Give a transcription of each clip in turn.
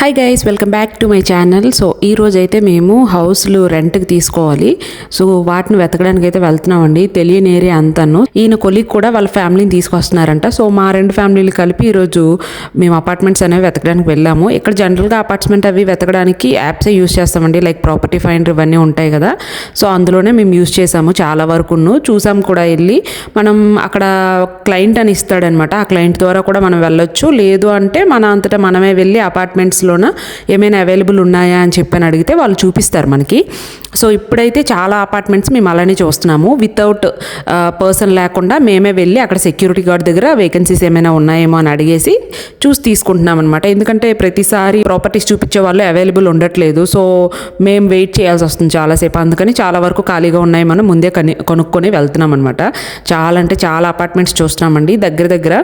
Hi guys welcome back to my channel so ఈ రోజు అయితే మేము హౌస్లు రెంట్కి తీసుకోవాలి. సో వాటిని వెతకడానికి అయితే వెళ్తున్నామండి. తెలియని ఏరియా అంతాను. ఈయన కొలిగ్ కూడా వాళ్ళ ఫ్యామిలీని తీసుకొస్తున్నారంట. సో మా రెండు ఫ్యామిలీలు కలిపి ఈరోజు మేము అపార్ట్మెంట్స్ అనేవి వెతకడానికి వెళ్ళాము. ఇక్కడ జనరల్గా అపార్ట్మెంట్ అవి వెతకడానికి యాప్సే యూస్ చేస్తామండి. లైక్ ప్రాపర్టీ ఫైండర్ ఇవన్నీ ఉంటాయి కదా. సో అందులోనే మేము యూస్ చేసాము చాలా వరకును. చూసాం కూడా వెళ్ళి. మనం అక్కడ క్లయింట్ అని ఇస్తాడనమాట. ఆ క్లయింట్ ద్వారా కూడా మనం వెళ్ళొచ్చు. లేదు అంటే మన అంతటా మనమే వెళ్ళి అపార్ట్మెంట్స్లో అపార్ట్మెంట్స్లోన ఏమైనా అవైలబుల్ ఉన్నాయా అని చెప్పని అడిగితే వాళ్ళు చూపిస్తారు మనకి. సో ఇప్పుడైతే చాలా అపార్ట్మెంట్స్ మేము అలానే చూస్తున్నాము. వితౌట్ పర్సన్ లేకుండా మేమే వెళ్ళి అక్కడ సెక్యూరిటీ గార్డ్ దగ్గర వేకెన్సీస్ ఏమైనా ఉన్నాయేమో అని అడిగేసి చూసి తీసుకుంటున్నాం అనమాట ఎందుకంటే ప్రతిసారి ప్రాపర్టీస్ చూపించే వాళ్ళు అవైలబుల్ ఉండట్లేదు. సో మేము వెయిట్ చేయాల్సి వస్తుంది చాలాసేపు. అందుకని చాలా వరకు ఖాళీగా ఉన్నాయి మనం ముందే కని కొనుక్కొని వెళ్తున్నాం అనమాట చాలా అంటే చాలా అపార్ట్మెంట్స్ చూస్తున్నామండి. దగ్గర దగ్గర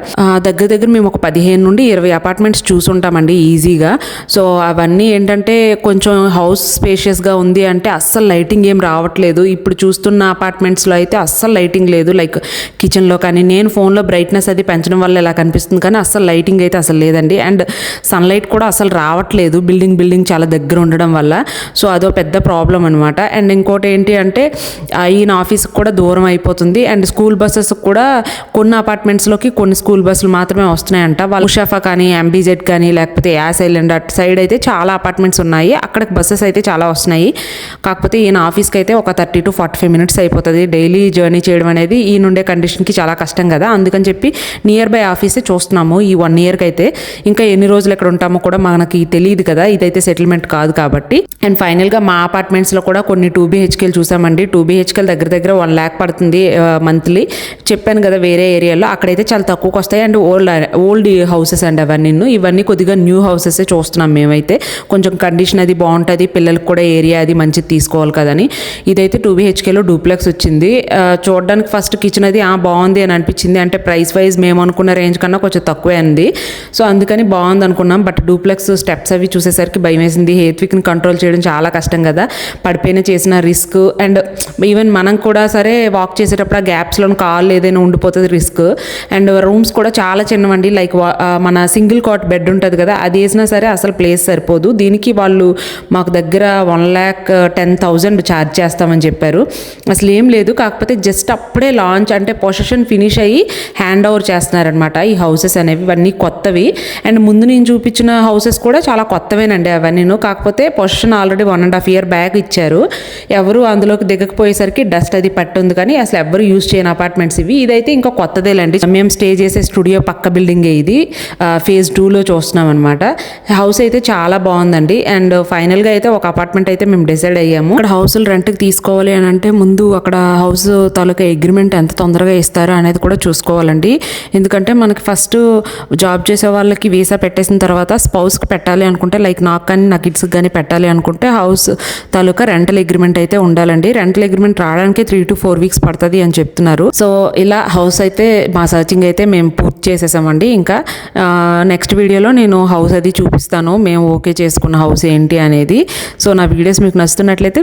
దగ్గర దగ్గర మేము ఒక పదిహేను నుండి ఇరవై అపార్ట్మెంట్స్ చూసుంటామండి ఈజీగా సో అవన్నీ ఏంటంటే కొంచెం హౌస్ స్పేషియస్గా ఉంది అంటే అస్సలు లైటింగ్ ఏం రావట్లేదు. ఇప్పుడు చూస్తున్న అపార్ట్మెంట్స్లో అయితే అస్సలు లైటింగ్ లేదు. లైక్ కిచెన్లో కానీ నేను ఫోన్లో బ్రైట్నెస్ అది పెంచడం వల్ల ఇలా కనిపిస్తుంది. కానీ అస్సలు లైటింగ్ అయితే అసలు లేదండి. అండ్ సన్లైట్ కూడా అసలు రావట్లేదు. బిల్డింగ్ బిల్డింగ్ చాలా దగ్గర ఉండడం వల్ల. సో అదో పెద్ద ప్రాబ్లం అనమాట అండ్ ఇంకోటి ఏంటి అంటే ఈయన ఆఫీస్కి కూడా దూరం అయిపోతుంది. అండ్ స్కూల్ బస్సెస్ కూడా కొన్ని అపార్ట్మెంట్స్లోకి కొన్ని స్కూల్ బస్సులు మాత్రమే వస్తున్నాయంట. వాళ్ళు ఉషాఫా కానీ ఎంబీజెడ్ కానీ లేకపోతే యాస్ ఐలాండ్ అటు సైడ్ అయితే చాలా అపార్ట్మెంట్స్ ఉన్నాయి. అక్కడికి బస్సెస్ అయితే చాలా వస్తున్నాయి. కాకపోతే కాకపోతే ఈయన ఆఫీస్కి అయితే ఒక thirty to forty five minutes అయిపోతుంది. డైలీ జర్నీ చేయడం అనేది ఈయన ఉండే కండిషన్కి చాలా కష్టం కదా. అందుకని చెప్పి నియర్ బై ఆఫీసే చూస్తున్నాము ఈ వన్ ఇయర్కి అయితే ఇంకా ఎన్ని రోజులు ఎక్కడ ఉంటామో కూడా మనకి తెలియదు కదా. ఇదైతే సెటిల్మెంట్ కాదు కాబట్టి. అండ్ ఫైనల్గా మా అపార్ట్మెంట్స్లో కూడా కొన్ని టూ బీహెచ్కేలు చూసామండి. టూ బీహెచ్కేలు దగ్గర దగ్గర వన్ ల్యాక్ పడుతుంది మంత్లీ. చెప్పాను కదా వేరే ఏరియాలో అక్కడైతే చాలా తక్కువకి వస్తాయి. అండ్ ఓల్డ్ ఓల్డ్ హౌసెస్ అండి అవన్నీ ఇవన్నీ కొద్దిగా న్యూ హౌసెస్ చూస్తున్నాం మేమైతే. కొంచెం కండిషన్ అది బాగుంటుంది. పిల్లలకు కూడా ఏరియా అది మంచిది తీసుకోవాలి కదని. ఇదైతే టూ బీహెచ్కేలో డూప్లెక్స్ వచ్చింది. చూడడానికి ఫస్ట్ కిచెన్ అది బాగుంది అని అనిపించింది. అంటే ప్రైస్ వైజ్ మేము అనుకున్న రేంజ్ కన్నా కొంచెం తక్కువే అంది. సో అందుకని బాగుంది అనుకున్నాం. బట్ డూప్లెక్స్ స్టెప్స్ అవి చూసేసరికి భయం వేసింది. హేత్విక్ని కంట్రోల్ చేయడం చాలా కష్టం కదా. పడిపోయిన చేసిన రిస్క్ అండ్ ఈవెన్ మనం కూడా సరే వాక్ చేసేటప్పుడు ఆ గ్యాప్స్లో కాళ్ళు ఏదైనా ఉండిపోతుంది రిస్క్. అండ్ రూమ్స్ కూడా చాలా చిన్నవండి. లైక్ మన సింగిల్ కాట్ బెడ్ ఉంటుంది కదా అది వేసినా సరే అసలు ప్లేస్ సరిపోదు. దీనికి వాళ్ళు మాకు దగ్గర one lakh ten thousand charge చేస్తామని చెప్పారు. అసలు ఏం లేదు కాకపోతే జస్ట్ అప్పుడే లాంచ్ అంటే పొసెషన్ ఫినిష్ అయ్యి హ్యాండ్ ఓవర్ చేస్తున్నారనమాట ఈ హౌసెస్ అనేవి. ఇవన్నీ కొత్తవి. అండ్ ముందు నేను చూపించిన హౌసెస్ కూడా చాలా కొత్తవేనండి అవన్నీ కాకపోతే possession already one and half year back ఇచ్చారు. ఎవరు అందులోకి దిగకపోయేసరికి డస్ట్ అది పట్టుంది కానీ అసలు ఎవరు యూజ్ చేయని అపార్ట్మెంట్స్ ఇవి. ఇదైతే ఇంకా కొత్తదేలండి. మేము స్టే చేసే స్టూడియో పక్క బిల్డింగే ఇది. ఫేజ్ టూలో చూస్తున్నాం అనమాట హౌస్ అయితే చాలా బాగుందండి. అండ్ ఫైనల్గా అయితే ఒక అపార్ట్మెంట్ అయితే మేము డిసైడ్ అయ్యాము. అక్కడ హౌస్లు రెంట్కి తీసుకోవాలి అని అంటే ముందు అక్కడ హౌస్ తాలూకా అగ్రిమెంట్ ఎంత తొందరగా ఇస్తారో అనేది కూడా చూసుకోవాలండి. ఎందుకంటే మనకి ఫస్ట్ జాబ్ చేసే వాళ్ళకి వీసా పెట్టేసిన తర్వాత స్పౌస్కి పెట్టాలి అనుకుంటే లైక్ నాకు కానీ నా కిడ్స్కి కానీ పెట్టాలి అనుకుంటే హౌస్ తాలూకా రెంటల్ అగ్రిమెంట్ అయితే ఉండాలండి. రెంటల్ అగ్రిమెంట్ రావడానికి త్రీ టు ఫోర్ వీక్స్ పడుతుంది అని చెప్తున్నారు. సో ఇలా హౌస్ అయితే మా సర్చింగ్ అయితే మేము పూర్తి చేసేసామండి. ఇంకా నెక్స్ట్ వీడియోలో నేను హౌస్ అది చూపిస్తాను. మేము ఓకే చేసుకున్న హౌస్ ఏంటి అనేది. సో నా వీడియోస్ మీకు నచ్చుతున్నట్లయితే